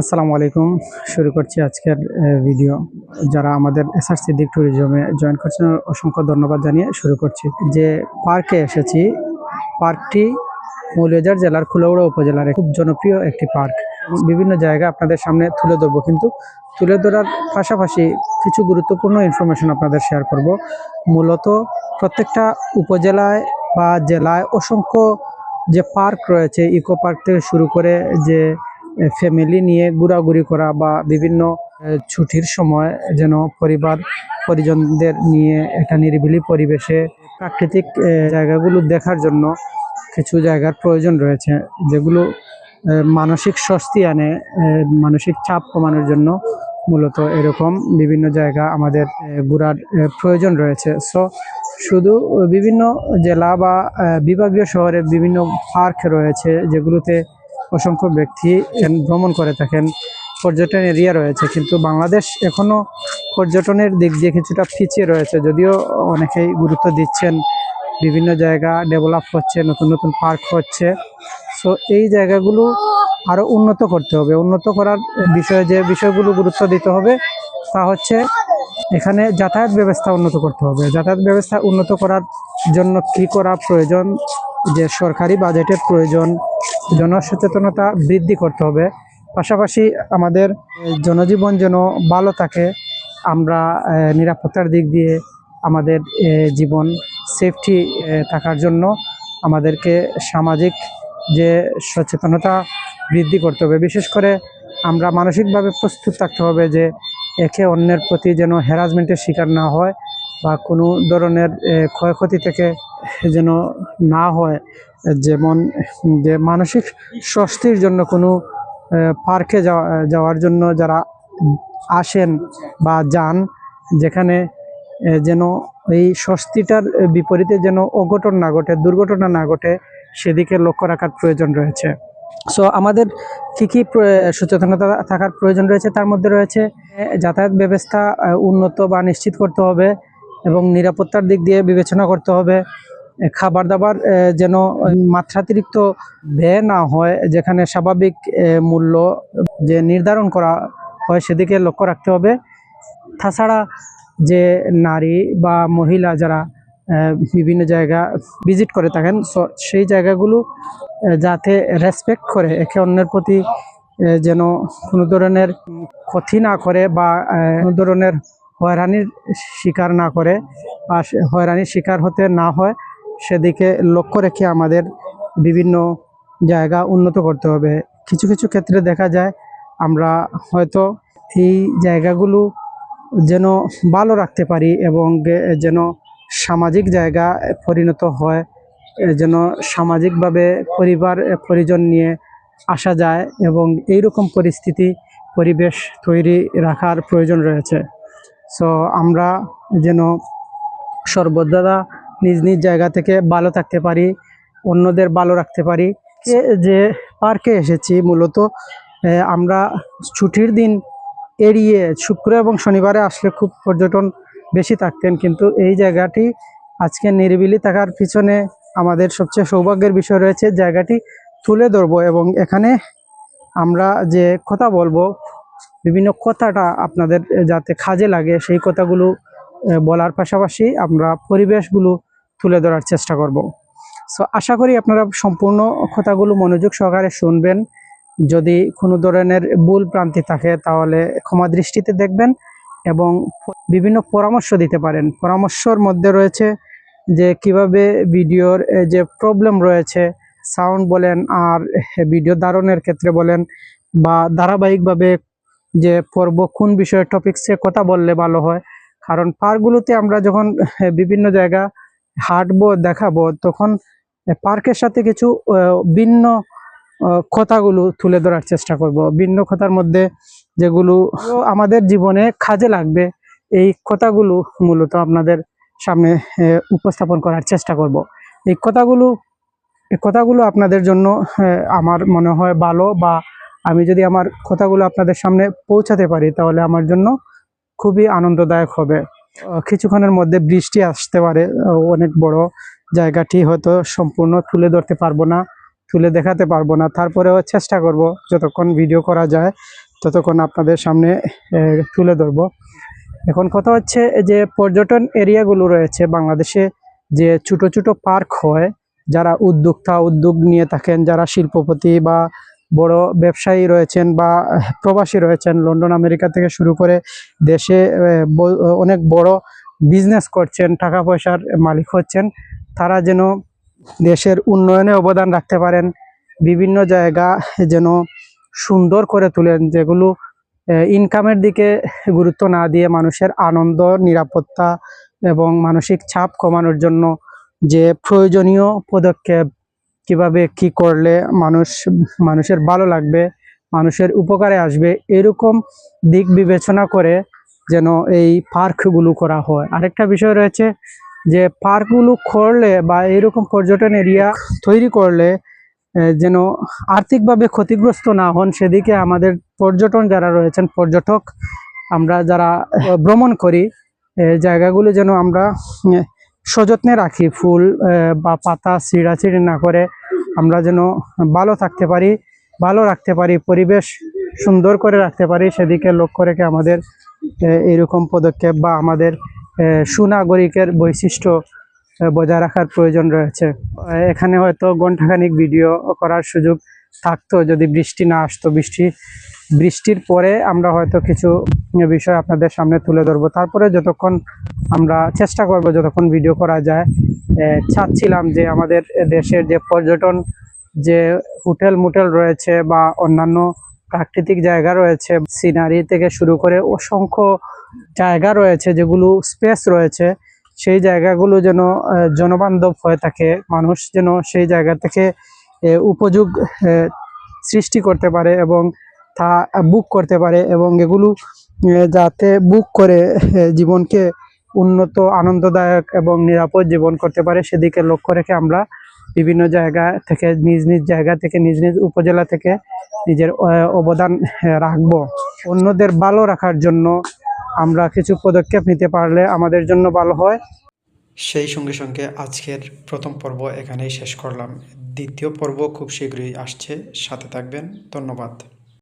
আসসালামু আলাইকুম। শুরু করছি আজকের ভিডিও। যারা আমাদের এসআর সিদ্দিক ট্যুরিজমে জয়েন করছেন, অসংখ্য ধন্যবাদ জানিয়ে শুরু করছি। যে পার্কে এসেছি, পার্কটি মৌলভীবাজার জেলার কুলাউড়া উপজেলার খুব জনপ্রিয় একটি পার্ক। বিভিন্ন জায়গা আপনাদের সামনে তুলে ধরবো কিন্তু তুলে ধরার পাশাপাশি কিছু গুরুত্বপূর্ণ ইনফরমেশন আপনাদের শেয়ার করব। মূলত প্রত্যেকটা উপজেলায় বা জেলায় অসংখ্য যে পার্ক রয়েছে ইকো পার্ক থেকে শুরু করে যে ফ্যামিলি নিয়ে ঘোরাঘুরি করা বা বিভিন্ন ছুটির সময় যেন পরিবার, পরিজনদের নিয়ে একটা নিরিবিলি পরিবেশে প্রাকৃতিক জায়গাগুলো দেখার জন্য কিছু জায়গার প্রয়োজন রয়েছে, যেগুলো মানসিক স্বস্তি আনে মানসিক চাপ কমানোর জন্য মূলত এরকম বিভিন্ন জায়গা আমাদের ঘোরার প্রয়োজন রয়েছে। সো শুধু বিভিন্ন জেলা বা বিভাগীয় শহরে বিভিন্ন পার্ক রয়েছে, যেগুলোতে অসংখ্য ব্যক্তি ভ্রমণ করে থাকেন। পর্যটন এরিয়া রয়েছে, কিন্তু বাংলাদেশ এখনও পর্যটনের দিক দিয়ে কিছুটা পিছিয়ে রয়েছে। যদিও অনেকেই গুরুত্ব দিচ্ছেন, বিভিন্ন জায়গা ডেভেলপ হচ্ছে, নতুন নতুন পার্ক হচ্ছে। সো এই জায়গাগুলো আরও উন্নত করতে হবে। উন্নত করার বিষয়ে যে বিষয়গুলো গুরুত্ব দিতে হবে, তা হচ্ছে এখানে যাতায়াত ব্যবস্থা উন্নত করতে হবে। যাতায়াত ব্যবস্থা উন্নত করার জন্য কি করা প্রয়োজন যে সরকারি বাজেটের প্রয়োজন, জনসচেতনতা বৃদ্ধি করতে হবে। পাশাপাশি আমাদের জনজীবন যেন ভালো থাকে, আমরা নিরাপত্তার দিক দিয়ে আমাদের জীবন সেফটি থাকার জন্য আমাদেরকে সামাজিক যে সচেতনতা বৃদ্ধি করতে হবে। বিশেষ করে আমরা মানসিকভাবে প্রস্তুত থাকতে হবে যে একে অন্যের প্রতি যেন হ্যারাসমেন্টের শিকার না হয়। বা কোনো ধরনের ক্ষয়ক্ষতি থেকে যেন না হয়, যেমন, যে মানসিক স্বস্তির জন্য কোনো পার্কে যাওয়া, যাওয়ার জন্য যারা আসেন বা যান, যেখানে যেন এই স্বস্তিটার বিপরীতে যেন অঘটন না ঘটে, দুর্ঘটনা না ঘটে, সেদিকে লক্ষ্য রাখার প্রয়োজন রয়েছে। সো আমাদের কী কী সচেতনতা থাকার প্রয়োজন রয়েছে? তার মধ্যে রয়েছে যাতায়াত ব্যবস্থা উন্নত বা নিশ্চিত করতে হবে এবং নিরাপত্তার দিক দিয়ে বিবেচনা করতে হবে খাবার দাবার যেন মাত্রাতিরিক্ত ব্যয় না হয়, যেখানে স্বাভাবিক মূল্য যে নির্ধারণ করা হয় সেদিকে লক্ষ্য রাখতে হবে। তাছাড়া যে নারী বা মহিলা যারা বিভিন্ন জায়গা ভিজিট করে থাকেন সেই জায়গাগুলো যাতে রেসপেক্ট করে, একে অন্যের প্রতি যেন কোনো ধরনের ক্ষতি না করে বা কোনো ধরনের হয়রানির শিকার না করে আর হয়রানির শিকার হতে না হয়, সেদিকে লক্ষ্য রেখে আমাদের বিভিন্ন জায়গা উন্নত করতে হবে। কিছু কিছু ক্ষেত্রে দেখা যায় আমরা হয়তো এই জায়গাগুলো যেন ভালো রাখতে পারি এবং যেন সামাজিক জায়গা পরিণত হয় যেন সামাজিকভাবে পরিবার, পরিজন নিয়ে আসা যায় এবং এই রকম পরিস্থিতি, পরিবেশ তৈরি রাখার প্রয়োজন রয়েছে। সো আমরা যেন সর্বদা নিজ নিজ জায়গা থেকে ভালো থাকতে পারি, অন্যদের ভালো রাখতে পারি। যে পার্কে এসেছি মূলত আমরা ছুটির দিন এড়িয়ে শুক্র এবং শনিবারে আসলে খুব পর্যটন বেশি থাকতেন, কিন্তু এই জায়গাটি আজকে নিরিবিলি থাকার পিছনে আমাদের সবচেয়ে সৌভাগ্যের বিষয় রয়েছে, জায়গাটি তুলে ধরবো এবং এখানে আমরা যে কথা বলব বিভিন্ন কথাটা আপনাদের যাতে কাজে লাগে, সেই কথাগুলো বলার পাশাপাশি আমরা পরিবেশগুলো তুলে ধরার চেষ্টা করব। সো আশা করি আপনারা সম্পূর্ণ কথাগুলো মনোযোগ সহকারে শুনবেন। যদি কোনো ধরনের ভুল প্রান্তি থাকে, তাহলে ক্ষমা দৃষ্টিতে দেখবেন এবং বিভিন্ন পরামর্শ দিতে পারেন। পরামর্শর মধ্যে রয়েছে যে, কীভাবে ভিডিওর যে প্রবলেম রয়েছে সাউন্ড বলেন আর ভিডিও ধারণের ক্ষেত্রে বলেন বা ধারাবাহিকভাবে যে পর্ব কোন বিষয়ে টপিকসে কথা বললে ভালো হয়। কারণ পার্কগুলোতে আমরা যখন বিভিন্ন জায়গা হাঁটবো, দেখাবো, তখন পার্কের সাথে কিছু ভিন্ন কথাগুলো তুলে ধরার চেষ্টা করব। ভিন্ন কথার মধ্যে যেগুলো আমাদের জীবনে কাজে লাগবে, এই কথাগুলো মূলত আপনাদের সামনে উপস্থাপন করার চেষ্টা করব। এই কথাগুলো কথাগুলো আপনাদের জন্য আমার মনে হয় ভালো বা আমি যদি আমার কথাগুলো আপনাদের সামনে পৌঁছাতে পারি, তাহলে আমার জন্য খুবই আনন্দদায়ক হবে। কিছুক্ষণের মধ্যে বৃষ্টি আসতে পারে। অনেক বড় জায়গাটি হয়তো সম্পূর্ণ তুলে ধরতে পারব না, তুলে দেখাতে পারব না। তারপরেও চেষ্টা করব যতক্ষণ ভিডিও করা যায়, ততক্ষণ আপনাদের সামনে তুলে ধরবো। এখন কথা হচ্ছে যে পর্যটন এরিয়াগুলো রয়েছে, বাংলাদেশে যে ছোট ছোট পার্ক হয়, যারা উদ্যোক্তা, উদ্যোগ নিয়ে থাকেন, যারা শিল্পপতি বা বড় ব্যবসায়ী রয়েছেন বা প্রবাসী রয়েছেন, লন্ডন, আমেরিকা থেকে শুরু করে দেশে অনেক বড় বিজনেস করছেন, টাকা পয়সার মালিক হচ্ছেন। তারা যেন দেশের উন্নয়নে অবদান রাখতে পারেন, বিভিন্ন জায়গা যেন সুন্দর করে তোলেন, যেগুলো ইনকামের দিকে গুরুত্ব না দিয়ে মানুষের আনন্দ, নিরাপত্তা এবং মানসিক চাপ কমানোর জন্য যে প্রয়োজনীয় পদক্ষেপ কীভাবে কি করলে মানুষ, মানুষের ভালো লাগবে, মানুষের উপকারে আসবে, এরকম দিক বিবেচনা করে যেন এই পার্কগুলো করা হয়। আরেকটা বিষয় রয়েছে যে পার্কগুলো করলে বা এরকম পর্যটন এরিয়া তৈরি করলে যেন আর্থিকভাবে ক্ষতিগ্রস্ত না হন, সেদিকে আমাদের পর্যটন যারা রয়েছেন, পর্যটক, আমরা যারা ভ্রমণ করি জায়গাগুলো যেন আমরা সযত্নে রাখি ফুল বা পাতা ছিঁড়াছিঁড়ি না করে আমরা যেন ভালো থাকতে পারি, ভালো রাখতে পারি, পরিবেশ সুন্দর করে রাখতে পারি, সেদিকে লক্ষ্য রেখে আমাদের এরকম পদক্ষেপ বা আমাদের সুনাগরিকের বৈশিষ্ট্য বজায় রাখার প্রয়োজন রয়েছে। এখানে হয়তো ঘন্টাখানিক ভিডিও করার সুযোগ থাকতো, যদি বৃষ্টি না আসতো, বৃষ্টি, বৃষ্টির পরে আমরা হয়তো কিছু বিষয় আপনাদের সামনে তুলে ধরবো। তারপরে যতক্ষণ আমরা চেষ্টা করব, যতক্ষণ ভিডিও করা যায় চাচ্ছিলাম যে আমাদের দেশের যে পর্যটন যে হোটেল মোটেল রয়েছে বা অন্যান্য প্রাকৃতিক জায়গা রয়েছে সিনারি থেকে শুরু করে অসংখ্য জায়গা রয়েছে, যেগুলো স্পেস রয়েছে, সেই জায়গাগুলো যেন জনবান্ধব হয়ে থাকে, মানুষ যেন সেই জায়গা থেকে উপযোগ সৃষ্টি করতে পারে এবং তা বুক করতে পারে এবং এগুলো যাতে বুক করে জীবনকে উন্নত, আনন্দদায়ক এবং নিরাপদ জীবন করতে পারে সেদিকে লক্ষ্য রেখে আমরা বিভিন্ন জায়গা থেকে, নিজ নিজ জায়গা থেকে, নিজ নিজ উপজেলা থেকে নিজের অবদান রাখব। অন্যদের ভালো রাখার জন্য আমরা কিছু পদক্ষেপ নিতে পারলে আমাদের জন্য ভালো হয়। সেই সঙ্গে সঙ্গে আজকের প্রথম পর্ব এখানেই শেষ করলাম। দ্বিতীয় পর্ব খুব শীঘ্রই আসছে, সাথে থাকবেন। ধন্যবাদ।